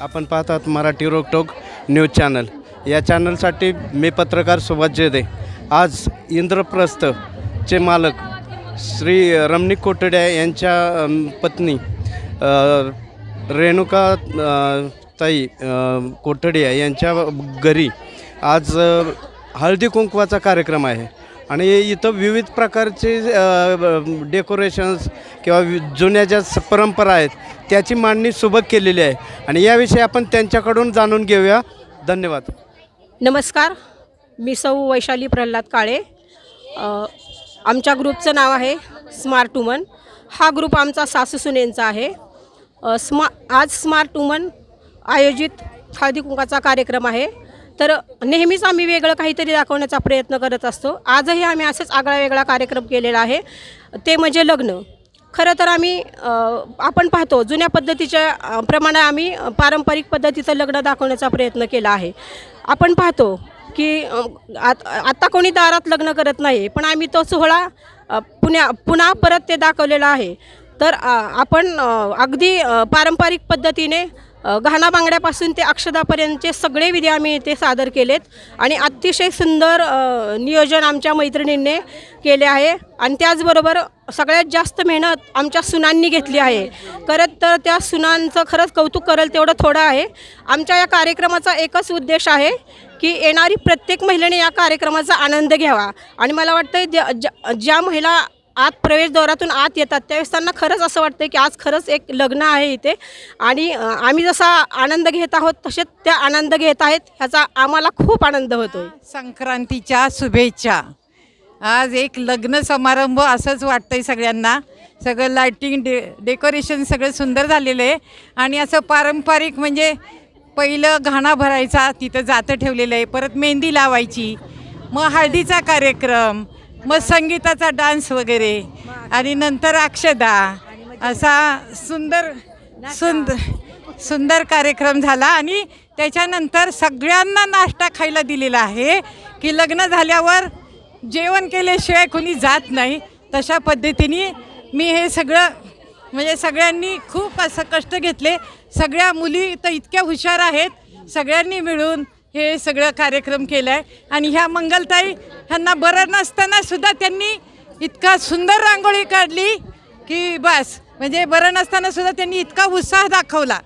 आपण पाहतात मराठी रोकटोक न्यूज चॅनल. या चॅनलसाठी मी पत्रकार सुभाष जेदे. आज इंद्रप्रस्थ चे मालक श्री रमणिक कोटड्या यांच्या पत्नी रेणुका ताई कोटडिया यांच्या घरी आज हळदी कुंकवाचा कार्यक्रम आहे. आणि इथं विविध प्रकारचे डेकोरेशन्स किंवा वि- जुन्या ज्या स- परंपरा आहेत त्याची मांडणी सुबक केलेली आहे. आणि याविषयी आपण त्यांच्याकडून जाणून घेऊया. धन्यवाद. नमस्कार. मी सौ वैशाली प्रल्हाद काळे. आमच्या ग्रुपचं नाव आहे स्मार्ट वुमन. हा ग्रुप आमचा सासू सुनेंचा आहे. स्मा आज स्मार्ट वुमन आयोजित हळदी कुंकाचा कार्यक्रम आहे. तर नेहमीच आम्ही वेगळं काहीतरी दाखवण्याचा प्रयत्न करत असतो. आजही आम्ही असेच आगळा वेगळा कार्यक्रम केलेला आहे. ते म्हणजे लग्न. खरं तर आम्ही आपण पाहतो जुन्या पद्धतीच्या प्रमाणे आम्ही पारंपरिक पद्धतीचं लग्न दाखवण्याचा प्रयत्न केला आहे. आपण पाहतो की आत आत्ता कोणी दारात लग्न करत नाही पण आम्ही तो सोहळा पुण्या पुन्हा परत ते दाखवलेला आहे. तर आपण अगदी पारंपरिक पद्धतीने घाणा बांगड्यापासून ते अक्षदापर्यंतचे सगळे विधी आम्ही इथे सादर केलेत. आणि अतिशय सुंदर नियोजन आमच्या मैत्रिणींनी केले आहे. आणि त्याचबरोबर सगळ्यात जास्त मेहनत आमच्या सुनांनी घेतली आहे. करत तर त्या सुनांचं खरंच कौतुक करेल तेवढं थोडं आहे. आमच्या या कार्यक्रमाचा एकच उद्देश आहे की येणारी प्रत्येक महिलेने या कार्यक्रमाचा आनंद घ्यावा. आणि मला वाटतं ज ज्या- ज्या महिला आत प्रवेशद्वारातून आत येतात. त्यावेळेस त्यांना खरंच असं वाटतं की आज खरंच एक लग्न आहे इथे. आणि आम्ही जसा आनंद घेत आहोत तसेच त्या आनंद घेत आहेत ह्याचा आम्हाला खूप आनंद होतो संक्रांतीच्या शुभेच्छा. आज एक लग्न समारंभ असंच वाटतंय सगळ्यांना. सगळं लायटिंग डे डेकोरेशन सगळं सुंदर झालेलं आहे. आणि असं पारंपरिक म्हणजे पहिलं घाणा भरायचा तिथं जातं ठेवलेलं आहे. परत मेहंदी लावायची. मग हळदीचा कार्यक्रम. मग संगीताचा डान्स वगैरे आणि नंतर अक्षदा असा सुंदर सुंदर सुंदर कार्यक्रम झाला आणि त्याच्यानंतर सगळ्यांना नाश्ता खायला दिलेला आहे की लग्न झाल्यावर जेवण केल्याशिवाय कोणी जात नाही. तशा पद्धतीने मी हे सगळं म्हणजे सगळ्यांनी खूप असं कष्ट घेतले. सगळ्या मुली तर इतक्या हुशार आहेत. सगळ्यांनी मिळून हे सगळं कार्यक्रम केलं आहे आणि ह्या मंगलताई ह्यांना बरं नसताना सुद्धा त्यांनी इतका सुंदर रांगोळी काढली की बस. म्हणजे बरं नसताना सुद्धा त्यांनी इतका उत्साह दाखवला.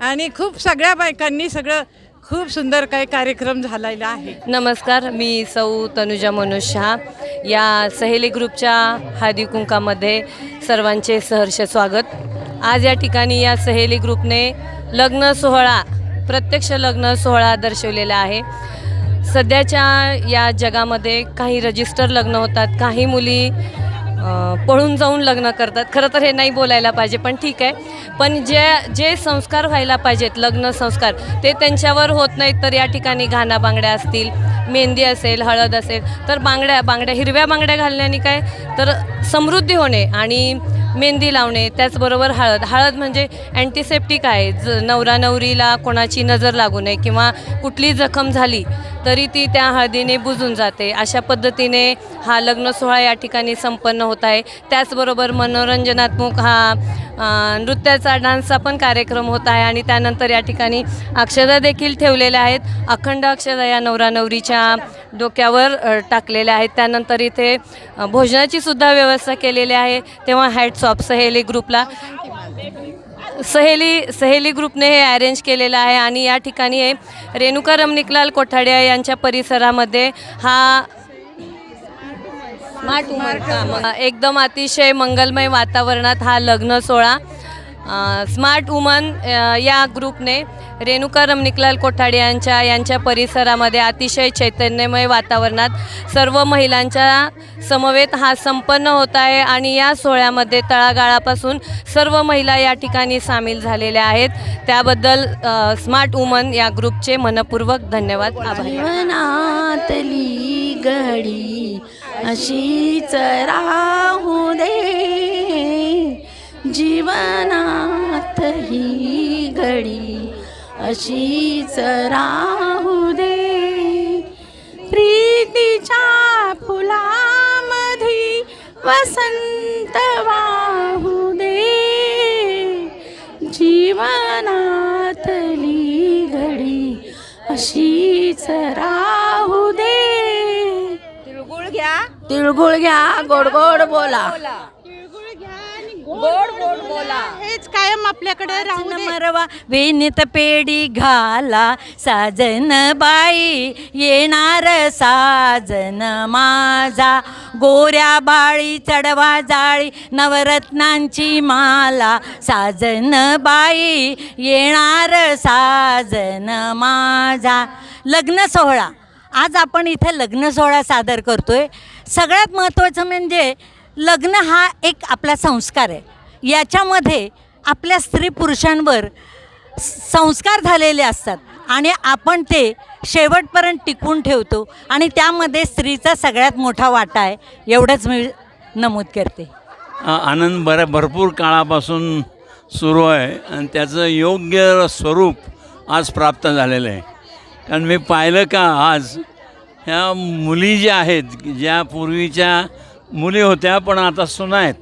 आणि खूप सगळ्या बायकांनी सगळं खूप सुंदर काही कार्यक्रम झालेला आहे. नमस्कार मी सौ तनुजा मनोज शहा या सहेली ग्रुपच्या हळदी कुंकामध्ये सर्वांचे सहर्ष स्वागत. आज या ठिकाणी या सहेली ग्रुपने लग्न सोहळा प्रत्यक्ष लग्न सोहळा दर्शवलेला आहे. सध्याच्या या जगामध्ये काही रजिस्टर लग्न होतात काही मुली पळून जाऊन लग्न करतात. खरं तर हे नाही बोलायला पाहिजे पण ठीक आहे. पण जे जे संस्कार व्हायला पाहिजेत लग्न संस्कार ते त्यांच्यावर होत नाहीत तर या ठिकाणी घाणा बांगड्या असतील मेहंदी असेल हळद असेल तर बांगड्या बांगड्या हिरव्या बांगड्या घालण्याने काय? तर समृद्धी होणे आणि मेहंदी लावणे त्याचबरोबर हळद. हळद म्हणजे अँटीसेप्टिक आहे. ज नवरा नवरीला कोणाची नजर लागू नये किंवा कुठली जखम झाली तरी ती त्या हळदीने बुजून जाते. अशा पद्धतीने हा लग्न सोहळा या ठिकाणी संपन्न होत आहे. त्याचबरोबर मनोरंजनात्मक हा नृत्याचा डान्सचा पण कार्यक्रम होत आहे आणि त्यानंतर या ठिकाणी अक्षदा देखील ठेवलेल्या आहेत. अखंड अक्षदा या नवरा नवरीच्या डोक्यावर टाकलेल्या आहेत. त्यानंतर इथे भोजनाची सुद्धा व्यवस्था केलेली आहे. तेव्हा हॅट ऑफ सहेली ग्रुपला. सहेली सहेली ग्रुपने हे अरेंज केलेलं आहे आणि या ठिकाणी हे रेणुका रमणिकलाल कोठाड्या यांच्या परिसरामध्ये हा एकदम अतिशय मंगलमय वातावरणात हा लग्न सोहळा स्मार्ट वुमन या ग्रुपने रेणुका रमणिकलाल कोठाडे यांच्या यांच्या परिसरामध्ये अतिशय चैतन्यमय वातावरणात सर्व महिलांच्या समवेत हा संपन्न होत आहे आणि या सोहळ्यामध्ये तळागाळापासून सर्व महिला या ठिकाणी सामील झालेल्या आहेत. त्याबद्दल स्मार्ट वुमन या ग्रुपचे मनपूर्वक धन्यवाद. आभार जीवनातली घडी अशीच राहू दे. जीवनात ही घडी अशीच राहू दे. प्रीतीच्या फुलामधी वसंत वाहू दे. जीवनातली अशीच राहू दे. तिळगुळ घ्या. तिळगुळ घ्या गोड गोड बोला. हेच कायम आपल्याकडे राहू दे. मरवा वेणीत पेडी घाला. साजन बाई येणार साजन माझा. गोऱ्या बाळी चढवा जाळी नवरत्नांची माला. साजन बाई येणार साजन माझा. लग्न सोहळा. आज आपण इथे लग्न सोहळा सादर करतोय. सगळ्यात महत्त्वाचं म्हणजे लग्न हा एक आपला संस्कार आहे. याच्यामध्ये आपल्या स्त्री पुरुषांवर संस्कार झालेले असतात आणि आपण ते शेवटपर्यंत टिकवून ठेवतो आणि त्यामध्ये स्त्रीचा सगळ्यात मोठा वाटा आहे एवढंच मी नमूद करते. आनंद बऱ्या भरपूर काळापासून सुरू आहे आणि त्याचं योग्य स्वरूप आज प्राप्त झालेलं आहे. कारण मी पाहिलं का आज ह्या मुली ज्या आहेत ज्या पूर्वीच्या मुली होत्या पण आता सुना आहेत.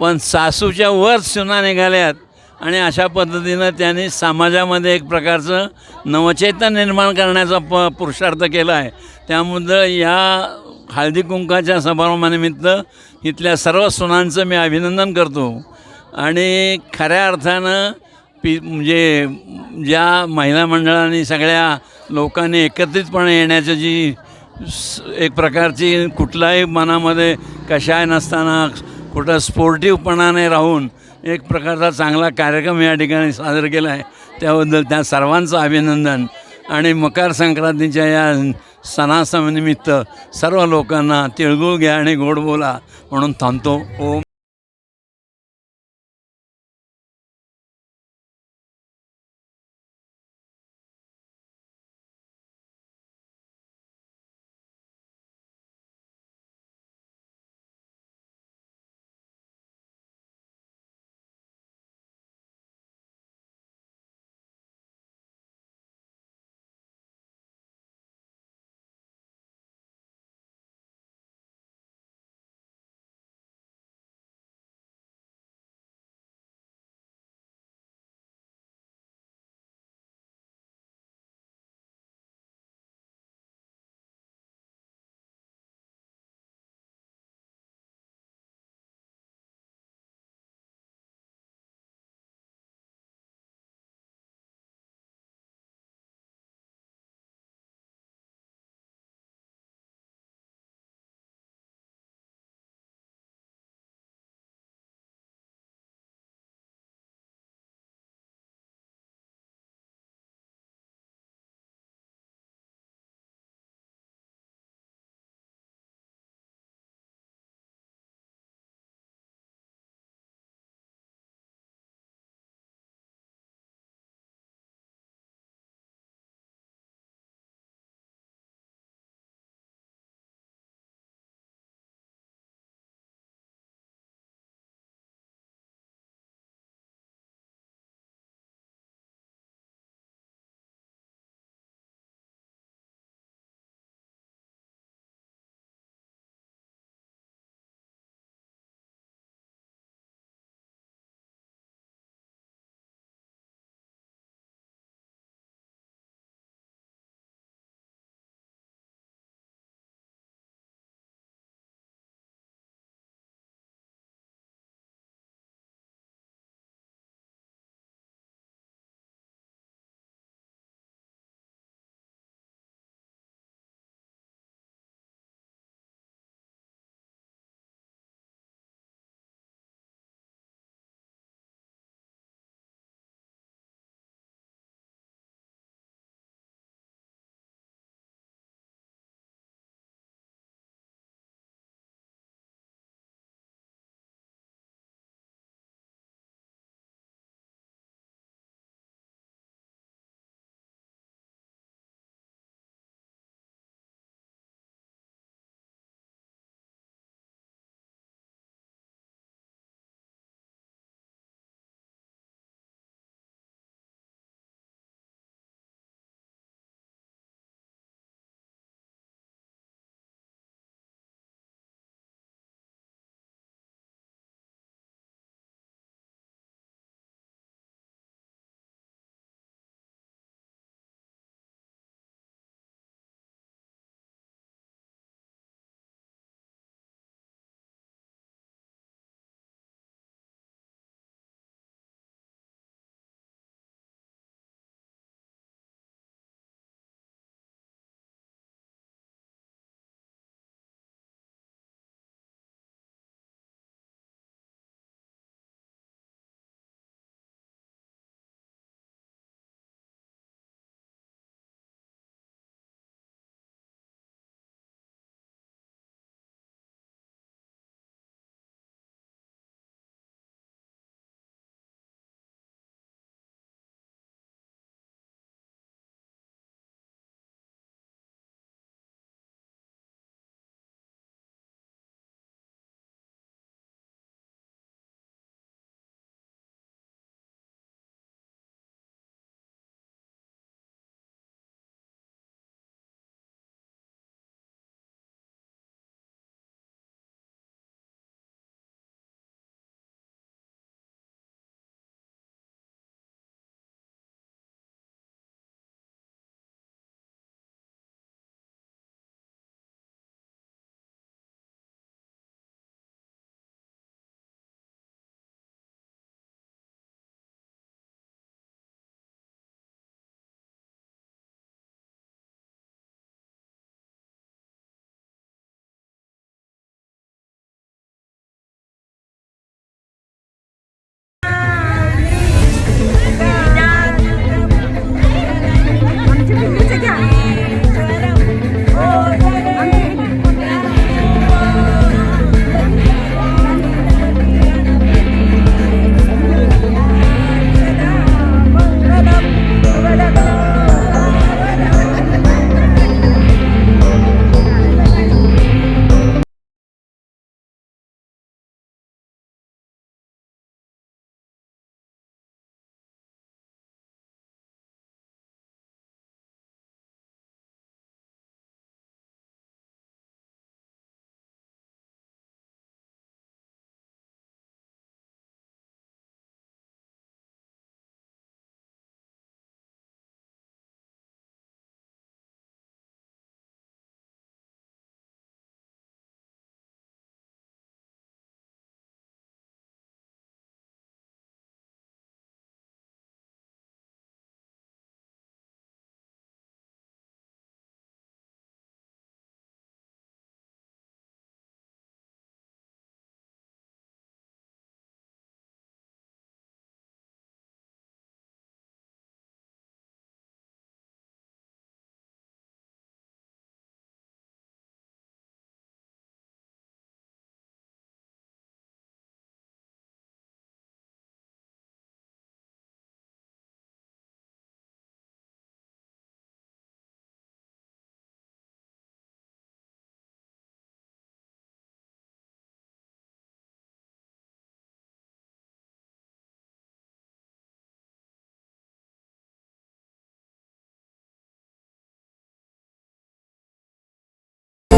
पण सासूच्या वर सुना निघाल्यात आणि अशा पद्धतीनं त्यांनी समाजामध्ये एक प्रकारचं नवचेतन निर्माण करण्याचा प पुरुषार्थ केला आहे. त्यामुळं या हळदी कुंकाच्या समारंभानिमित्त इथल्या सर्व सुनांचं मी अभिनंदन करतो. आणि खऱ्या अर्थानं पी म्हणजे ज्या महिला मंडळांनी सगळ्या लोकांनी एकत्रितपणे येण्याचं जी एक प्रकारची कुठलाही मनामध्ये कशाय नसताना कुठं स्पोर्टिव्हपणाने राहून एक प्रकारचा चांगला कार्यक्रम या ठिकाणी सादर केला आहे. त्याबद्दल त्या सर्वांचं अभिनंदन आणि मकर संक्रांतीच्या या सणासनिमित्त सर्व लोकांना तिळगुळ घ्या आणि गोड बोला म्हणून थांबतो. ओम